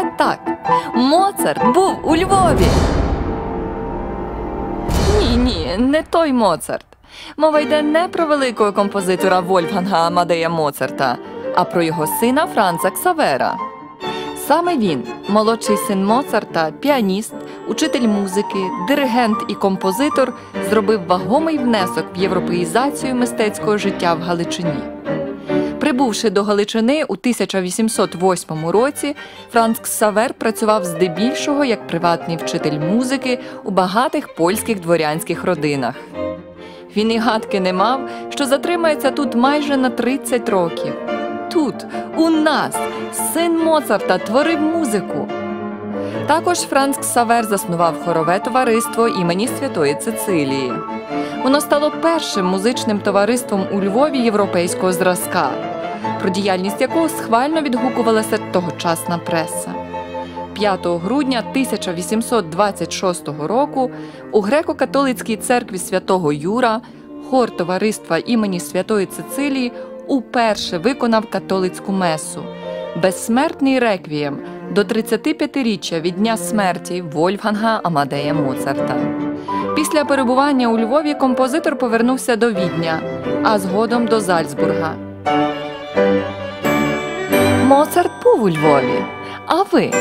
Саме так. Моцарт був у Львові. Ні, ні, не той Моцарт. Мова йде не про великого композитора Вольфганга Амадея Моцарта, а про його сина Франца Ксавера. Саме він, молодший син Моцарта, піаніст, учитель музики, диригент і композитор, зробив вагомий внесок в європеїзацію мистецького життя в Галичині. Прибувши до Галичини у 1808 році, Франц Ксавер працював здебільшого як приватний вчитель музики у багатих польських дворянських родинах. Він і гадки не мав, що затримається тут майже на 30 років. Тут, у нас, син Моцарта творив музику. Також Франц Ксавер заснував хорове товариство імені Святої Цицилії. Воно стало першим музичним товариством у Львові європейського зразка, про діяльність якого схвально відгукувалася тогочасна преса. 5 грудня 1826 року у греко-католицькій церкві святого Юра хор товариства імені Святої Цицилії уперше виконав католицьку месу безсмертний реквієм до 35-річчя від дня смерті Вольфганга Амадея Моцарта. Після перебування у Львові композитор повернувся до Відня, а згодом до Зальцбурга. Моцарт був у Львові. А ви